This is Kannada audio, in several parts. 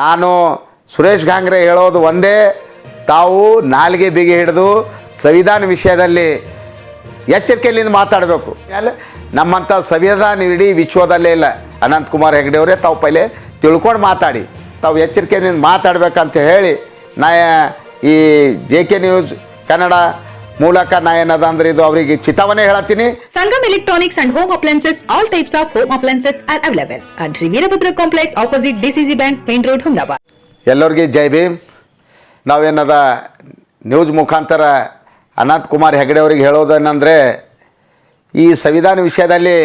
ನಾನು ಸುರೇಶ್ ಗಾಂಗ್ರೆ ಹೇಳೋದು ಒಂದೇ, ತಾವು ನಾಲಿಗೆ ಬಿಗಿ ಹಿಡಿದು ಸಂವಿಧಾನ ವಿಷಯದಲ್ಲಿ ಎಚ್ಚರಿಕೆಯಲ್ಲಿಂದ ಮಾತಾಡಬೇಕು. ಆಮೇಲೆ ನಮ್ಮಂಥ ಸಂವಿಧಾನ ಇಡೀ ವಿಶ್ವದಲ್ಲೇ ಇಲ್ಲ. ಅನಂತಕುಮಾರ್ ಅವರೇ, ತಾವು ಪೈಲೆ ತಿಳ್ಕೊಂಡು ಮಾತಾಡಿ. ತಾವು ಎಚ್ಚರಿಕೆಯಿಂದ ಮಾತಾಡಬೇಕಂತ ಹೇಳಿ ನಾ ಈ ಜೆ ಕೆ ನ್ಯೂಸ್ ಕನ್ನಡ ಮೂಲಕ ನಾ ಏನದ ಅಂದ್ರೆ ಇದು ಅವರಿಗೆ ಚಿತಾವನೆ ಹೇಳತ್ತೀನಿ. Sangam electronics and home appliances all types of home appliances are available ಅಡ್ರಿ Veerabhadra complex opposite DCC bank main road Humnabad ಎಲ್ಲರಿಗೆ ಜೈ ಭೀಮ್. ನಾವೇನದ ನ್ಯೂಸ್ ಮುಖಾಂತರ ಅನಂತ್ ಕುಮಾರ್ ಹೆಗಡೆ ಅವರಿಗೆ ಹೇಳೋದೇನಂದರೆ ಈ ಸಂವಿಧಾನ ವಿಷಯದಲ್ಲಿ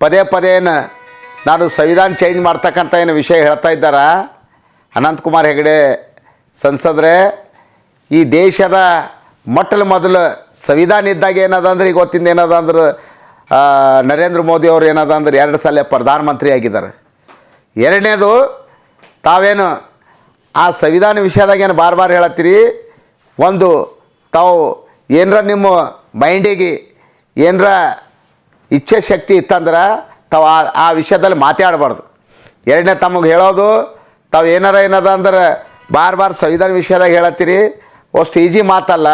ಪದೇ ಪದೇ ಏನು ನಾನು ಸಂವಿಧಾನ ಚೇಂಜ್ ಮಾಡ್ತಕ್ಕಂಥ ಏನು ವಿಷಯ ಹೇಳ್ತಾ ಇದ್ದಾರ ಅನಂತ್ ಕುಮಾರ್ ಹೆಗಡೆ ಸಂಸದ್ರೆ ಈ ದೇಶದ ಮೊಟ್ಟಲು ಮೊದಲು ಸಂವಿಧಾನ ಇದ್ದಾಗ ಏನದ ಅಂದ್ರೆ ಈಗ ಗೊತ್ತಿಂದ ಏನದ ಅಂದ್ರೆ ನರೇಂದ್ರ ಮೋದಿ ಅವರು ಏನದ ಅಂದ್ರೆ ಎರಡು ಸಲ ಪ್ರಧಾನಮಂತ್ರಿ ಆಗಿದ್ದಾರೆ. ಎರಡನೇದು, ತಾವೇನು ಆ ಸಂವಿಧಾನ ವಿಷಯದಾಗ ಏನು ಬಾರ್ ಬಾರ್ ಹೇಳತ್ತೀರಿ? ಒಂದು, ತಾವು ಏನರ ನಿಮ್ಮ ಮೈಂಡಿಗೆ ಏನರ ಇಚ್ಛೆ ಶಕ್ತಿ ಇತ್ತಂದ್ರೆ ತಾವು ಆ ಆ ವಿಷಯದಲ್ಲಿ ಮಾತಾಡಬಾರ್ದು. ಎರಡನೇ ತಮಗೆ ಹೇಳೋದು, ತಾವು ಏನಾರ ಏನದ ಅಂದ್ರೆ ಬಾರ್ ಬಾರ್ ಸಂವಿಧಾನ ವಿಷಯದಾಗ ಹೇಳತ್ತೀರಿ? ಅಷ್ಟು ಈಜಿ ಮಾತಲ್ಲ.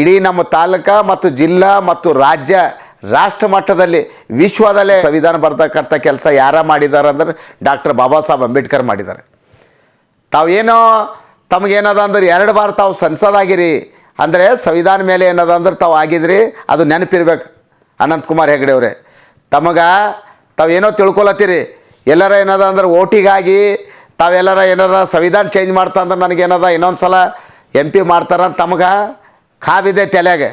ಇಡೀ ನಮ್ಮ ತಾಲೂಕ ಮತ್ತು ಜಿಲ್ಲಾ ಮತ್ತು ರಾಜ್ಯ ರಾಷ್ಟ್ರ ಮಟ್ಟದಲ್ಲಿ ವಿಶ್ವದಲ್ಲೇ ಸಂವಿಧಾನ ಬರ್ತಕ್ಕಂಥ ಕೆಲಸ ಯಾರ ಮಾಡಿದ್ದಾರೆ ಅಂದ್ರೆ ಡಾಕ್ಟರ್ ಬಾಬಾ ಸಾಹೇಬ್ ಅಂಬೇಡ್ಕರ್ ಮಾಡಿದ್ದಾರೆ. ತಾವೇನೋ ತಮಗೇನದ ಅಂದ್ರೆ ಎರಡು ಬಾರ ತಾವು ಸಂಸದಾಗಿರಿ ಅಂದರೆ ಸಂವಿಧಾನ ಮೇಲೆ ಏನದ ಅಂದ್ರೆ ತಾವು ಆಗಿದ್ರಿ, ಅದು ನೆನಪಿರ್ಬೇಕು. ಅನಂತಕುಮಾರ್ ಹೆಗಡೆ ಅವರೇ. ತಮಗೆ ತಾವೇನೋ ತಿಳ್ಕೊಳತ್ತೀರಿ. ಎಲ್ಲರ ಏನದ ಅಂದ್ರೆ ಓಟಿಗಾಗಿ ತಾವೆಲ್ಲರ ಏನಾರ ಸಂವಿಧಾನ ಚೇಂಜ್ ಮಾಡ್ತಾ ಅಂದ್ರೆ ನನಗೇನದ ಇನ್ನೊಂದು ಸಲ ಎಂ ಪಿ ಮಾಡ್ತಾರಂತ ತಮಗೆ ಕಾವಿದೆ ತಲೆಗೆ.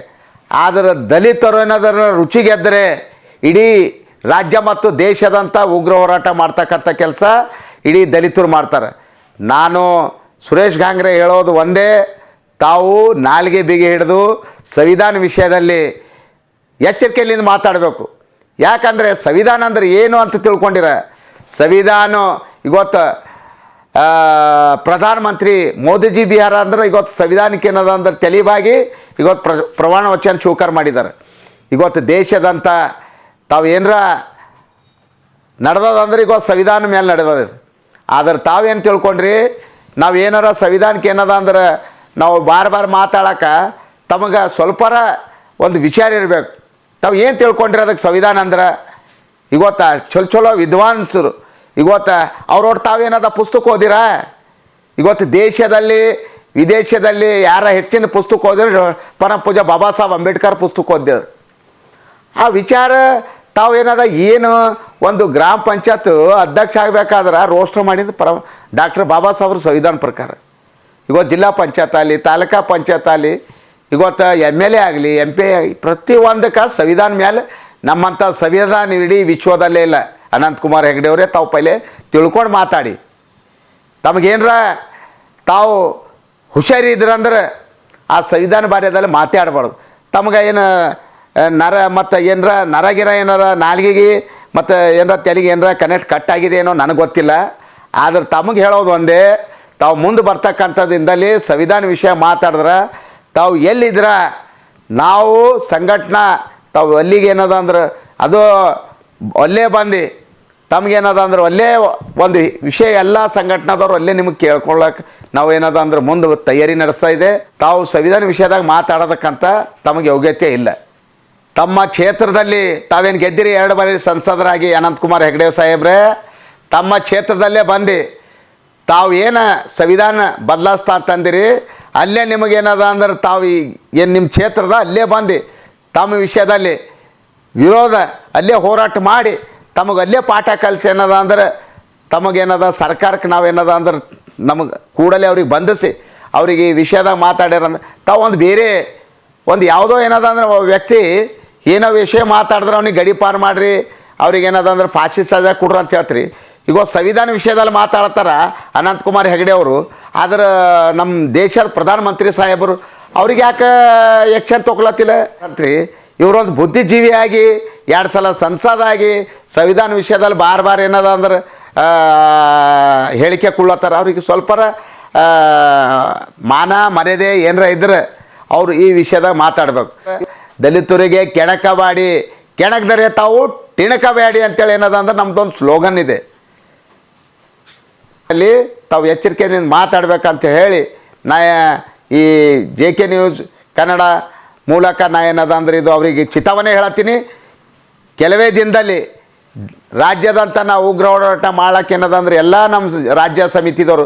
ಆದರೆ ದಲಿತರು ಏನಾದ್ರ ರುಚಿಗೆದ್ದರೆ ಇಡೀ ರಾಜ್ಯ ಮತ್ತು ದೇಶದಂಥ ಉಗ್ರ ಹೋರಾಟ ಮಾಡ್ತಕ್ಕಂಥ ಕೆಲಸ ಇಡೀ ದಲಿತರು ಮಾಡ್ತಾರೆ. ನಾನು ಸುರೇಶ್ ಗಾಂಗ್ರೆ ಹೇಳೋದು ಒಂದೇ, ತಾವು ನಾಲಿಗೆ ಬಿಗಿ ಹಿಡಿದು ಸಂವಿಧಾನ ವಿಷಯದಲ್ಲಿ ಎಚ್ಚರಿಕೆಯಿಂದ ಮಾತಾಡಬೇಕು. ಯಾಕಂದರೆ ಸಂವಿಧಾನ ಅಂದರೆ ಏನು ಅಂತ ತಿಳ್ಕೊಂಡಿರ? ಸಂವಿಧಾನ, ಇವತ್ತು ಪ್ರಧಾನಮಂತ್ರಿ ಮೋದಿಜಿ ಬಿಹಾರ ಅಂದ್ರೆ ಇವತ್ತು ಸಂವಿಧಾನಕ್ಕೆ ಏನದ ಅಂದ್ರೆ ತೆಲಿಬಾಗಿ ಇವತ್ತು ಪ್ರ ಪ್ರಮಾಣ ವಚನ ಸ್ವೀಕಾರ ಮಾಡಿದ್ದಾರೆ. ಇವತ್ತು ದೇಶದಂಥ ತಾವು ಏನರ ನಡೆದದಂದ್ರೆ ಇವತ್ತು ಸಂವಿಧಾನ ಮೇಲೆ ನಡೆದದ ಆದ್ರೆ ತಾವೇನು ತಿಳ್ಕೊಂಡ್ರಿ, ನಾವು ಏನಾರ ಸಂವಿಧಾನಕ್ಕೆ ಏನದ ಅಂದ್ರೆ ನಾವು ಬಾರ್ ಬಾರ್ ಮಾತಾಡೋಕೆ ತಮಗೆ ಸ್ವಲ್ಪರ ಒಂದು ವಿಚಾರ ಇರಬೇಕು. ತಾವು ಏನು ತಿಳ್ಕೊಂಡ್ರಿ ಅದಕ್ಕೆ ಸಂವಿಧಾನ ಅಂದ್ರೆ? ಇವತ್ತು ಚಲೋ ಚಲೋ ವಿದ್ವಾಂಸರು ಇವತ್ತ ಅವ್ರೊಟ್ಟು ತಾವೇನದ ಪುಸ್ತಕ ಓದಿರಾ? ಇವತ್ತು ದೇಶದಲ್ಲಿ, ವಿದೇಶದಲ್ಲಿ ಯಾರ ಹೆಚ್ಚಿನ ಪುಸ್ತಕ ಓದಿದ್ರೆ? ಪರಮ ಪೂಜಾ ಬಾಬಾ ಸಾಹೇಬ್ ಅಂಬೇಡ್ಕರ್ ಪುಸ್ತಕ ಓದಿದ್ರು ಆ ವಿಚಾರ ತಾವು ಏನು ಒಂದು ಗ್ರಾಮ ಪಂಚಾಯತ್ ಅಧ್ಯಕ್ಷ ಆಗಬೇಕಾದ್ರೆ ರೋಸ್ಟರ್ ಮಾಡಿದ ಪರ ಡಾಕ್ಟರ್ ಬಾಬಾ ಸಾಹೇಬ್ರ ಸಂವಿಧಾನ ಪ್ರಕಾರ. ಇವತ್ತು ಜಿಲ್ಲಾ ಪಂಚಾಯತ್ ಆಗಲಿ, ತಾಲೂಕಾ ಪಂಚಾಯತ್ ಆಗಲಿ, ಇವತ್ತು ಎಂ ಎಲ್ ಎ ಆಗಲಿ ಎಂ ಪಿ ಪ್ರತಿಯೊಂದಕ್ಕೆ ಸಂವಿಧಾನ ಮೇಲೆ ನಮ್ಮಂಥ ಸಂವಿಧಾನ ಇಡೀ ವಿಶ್ವದಲ್ಲೇ ಇಲ್ಲ. ಅನಂತ್ ಕುಮಾರ್ ಹೆಗಡೆ ಅವರೇ ತಾವು ಪೈಲೆ ತಿಳ್ಕೊಂಡು ಮಾತಾಡಿ. ತಮಗೇನರ ತಾವು ಹುಷಾರಿದ್ರಂದ್ರೆ ಆ ಸಂವಿಧಾನ ಬಾರ್ಯದಲ್ಲಿ ಮಾತಾಡಬಾರ್ದು. ತಮಗೆ ಏನು ನರ ಮತ್ತು ಏನರ ನರಗಿರ ಏನಾರ ನಾಲ್ಗೆಗೆ ಮತ್ತು ಏನರ ತೆಲಿಗೆ ಏನರ ಕನೆಕ್ಟ್ ಕಟ್ ಆಗಿದೆ ಏನೋ ನನಗೆ ಗೊತ್ತಿಲ್ಲ. ಆದ್ರೆ ತಮಗೆ ಹೇಳೋದು ಒಂದೇ, ತಾವು ಮುಂದೆ ಬರ್ತಕ್ಕಂಥದ್ದಿಂದಲೇ ಸಂವಿಧಾನ ವಿಷಯ ಮಾತಾಡಿದ್ರೆ, ತಾವು ಎಲ್ಲಿದ್ರ, ನಾವು ಸಂಘಟನಾ ತಾವು ಅಲ್ಲಿಗೆ ಏನದ ಅಂದ್ರೆ ಅದು ಅಲ್ಲೇ ಬಂದು. ತಮಗೇನದ ಅಂದ್ರೆ ಅಲ್ಲೇ ಒಂದು ವಿಷಯ ಎಲ್ಲ ಸಂಘಟನಾದವ್ರು ಅಲ್ಲೇ ನಿಮಗೆ ಕೇಳ್ಕೊಳ್ಳೋಕೆ ನಾವು ಏನದ ಅಂದ್ರೆ ಮುಂದೆ ತಯಾರಿ ನಡೆಸ್ತಾ ಇದೆ. ತಾವು ಸಂವಿಧಾನ ವಿಷಯದಾಗ ಮಾತಾಡೋದಕ್ಕಂತ ತಮಗೆ ಯೋಗ್ಯತೆ ಇಲ್ಲ. ತಮ್ಮ ಕ್ಷೇತ್ರದಲ್ಲಿ ತಾವೇನು ಗೆದ್ದಿರಿ ಎರಡು ಬಾರಿ ಸಂಸದರಾಗಿ ಅನಂತಕುಮಾರ್ ಹೆಗಡೆ ಸಾಹೇಬ್ರೆ. ತಮ್ಮ ಕ್ಷೇತ್ರದಲ್ಲೇ ಬಂದು ತಾವು ಏನು ಸಂವಿಧಾನ ಬದಲಾಯಿಸ್ತಾ ಅಂತಂದಿರಿ ಅಲ್ಲೇ ನಿಮಗೇನದ ಅಂದ್ರೆ ತಾವು ಏನು ನಿಮ್ಮ ಕ್ಷೇತ್ರದ ಅಲ್ಲೇ ಬಂದು ತಮ್ಮ ವಿಷಯದಲ್ಲಿ ವಿರೋಧ ಅಲ್ಲೇ ಹೋರಾಟ ಮಾಡಿ ತಮಗೆ ಅಲ್ಲೇ ಪಾಠ ಕಲಿಸಿ ಏನದ ಅಂದ್ರೆ ತಮಗೇನದ ಸರ್ಕಾರಕ್ಕೆ ನಾವೇನದ ಅಂದ್ರೆ ನಮಗೆ ಕೂಡಲೇ ಅವ್ರಿಗೆ ಬಂಧಿಸಿ ಅವ್ರಿಗೆ ಈ ವಿಷಯದಾಗ ಮಾತಾಡ್ಯಾರಂದ್ರೆ ತಾವು ಒಂದು ಬೇರೆ ಒಂದು ಯಾವುದೋ ಏನದ ಅಂದ್ರೆ ವ್ಯಕ್ತಿ ಏನೋ ವಿಷಯ ಮಾತಾಡಿದ್ರೆ ಅವ್ನಿಗೆ ಗಡಿಪಾರು ಮಾಡಿರಿ, ಅವ್ರಿಗೆ ಏನದ ಅಂದ್ರೆ ಫಾಶಿ ಸಜಾ ಕೊಡ್ರಿ ಅಂತ ಹೇಳ್ತೀರಿ. ಈಗ ಸಂವಿಧಾನ ವಿಷಯದಲ್ಲಿ ಮಾತಾಡ್ತಾರ ಅನಂತಕುಮಾರ್ ಹೆಗಡೆ ಅವರು, ಆದ್ರೆ ನಮ್ಮ ದೇಶದ ಪ್ರಧಾನಮಂತ್ರಿ ಸಾಹೇಬರು ಅವ್ರಿಗೆ ಯಾಕೆ ಎಕ್ಷನ್ ತೊಗೊಳತ್ತಿಲ್ಲ? ಅಂತ್ರಿ ಇವರೊಂದು ಬುದ್ಧಿಜೀವಿಯಾಗಿ, ಎರಡು ಸಲ ಸಂಸದಾಗಿ, ಸಂವಿಧಾನ ವಿಷಯದಲ್ಲಿ ಬಾರ್ ಬಾರ್ ಏನದ ಅಂದ್ರೆ ಹೇಳಿಕೆ ಕೊಡ್ಲತ್ತಾರ ಅವ್ರಿಗೆ ಸ್ವಲ್ಪರ ಮಾನ ಮರ್ಯಾದೆ ಏನರ ಇದ್ರೆ ಅವರು ಈ ವಿಷಯದಾಗ ಮಾತಾಡ್ಬೇಕು. ದಲಿತರಿಗೆ ಕೆಣಕಬೇಡಿ ಕೆಣಕದರೆ ತಾವು ಟಿಣಕಬೇಡಿ ಅಂತೇಳಿ ಏನದ ಅಂದ್ರೆ ನಮ್ದೊಂದು ಸ್ಲೋಗನ್ ಇದೆ. ಅಲ್ಲಿ ತಾವು ಎಚ್ಚರಿಕೆಯಿಂದ ಮಾತಾಡ್ಬೇಕಂತ ಹೇಳಿ ನಾ ಈ ಜೆ ಕೆ ನ್ಯೂಸ್ ಕನ್ನಡ ಮೂಲಕ ನಾ ಏನದ ಅಂದ್ರೆ ಇದು ಅವರಿಗೆ ಚಿತವನೆ ಹೇಳತ್ತೀನಿ. ಕೆಲವೇ ದಿನದಲ್ಲಿ ರಾಜ್ಯದಂಥ ನಾವು ಉಗ್ರ ಹೋರಾಟ ಮಾಡಕ್ಕೆ ಏನದಂದ್ರೆ ಎಲ್ಲ ನಮ್ಮ ರಾಜ್ಯ ಸಮಿತಿದವರು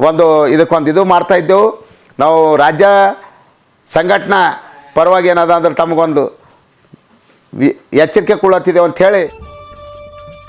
ಒಂದು ಇದಕ್ಕೊಂದು ಇದು ಮಾಡ್ತಾಯಿದ್ದೆವು ನಾವು ರಾಜ್ಯ ಸಂಘಟನಾ ಪರವಾಗಿ ಏನದ ಅಂದ್ರೆ ತಮಗೊಂದು ಎಚ್ಚರಿಕೆ ಕೊಡತ್ತಿದ್ದೇವೆ ಅಂಥೇಳಿ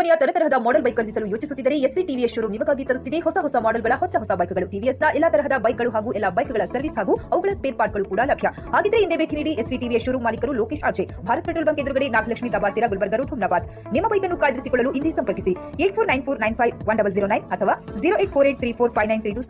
ಕಂಪನಿಯ ತರತರಹದ ಮಾಡೆಲ್ ಬೈಕ್ ಖರೀದಿಸಲು ಯೋಚಿಸುತ್ತಿದ್ದರೆ ಎಸ್ವಿ ಟಿವಿಎಸ್ ಶೋರೂಮ್ ನಿಮಗಾಗಿ ತರುತ್ತಿದೆ ಹೊಸ ಹೊಸ ಮಾಡೆಲ್ಗಳ ಹೊಸ ಹೊಸ ಬೈಕ್ಗಳು ಟಿವಿಎಸ್ನ ಎಲ್ಲಾ ತರಹದ ಬೈಕ್ಗಳು ಹಾಗೂ ಎಲ್ಲಾ ಬೈಕ್ಗಳ ಸರ್ವಿಸ್ ಹಾಗೂ ಅವುಗಳ ಸ್ಪೇರ್ ಪಾರ್ಟ್ಗಳು ಕೂಡ ಲಭ್ಯ. ಹಾಗಿದ್ರೆ ಹಿಂದೆ ಭೇಟಿ ನೀಡಿ ಎಸ್ವಿ ಟಿವಿಎಸ್ ಶೋರೂಮ್ ಮಾಲೀಕರು Lokesh RJ, Bharat petrol bunk ಎದುರುಗಡೆ ನಾಗಲಕ್ಷ್ಮಿ ತಬಾತಿರ ಗುಲ್ಬರ್ಗ ರೋಡ್ ಹುಮ್ನಾಬಾದ್ ನಿಮ್ಮ ಬೈಕನ್ನು ಕಾಯ್ದಿರಿಸಿಕೊಳ್ಳಲು ಇಂದೇ ಸಂಪರ್ಕಿಸಿ. Eight four nine four nine five one double zero nine ಅಥವಾ zero eight four eight three four five nine three two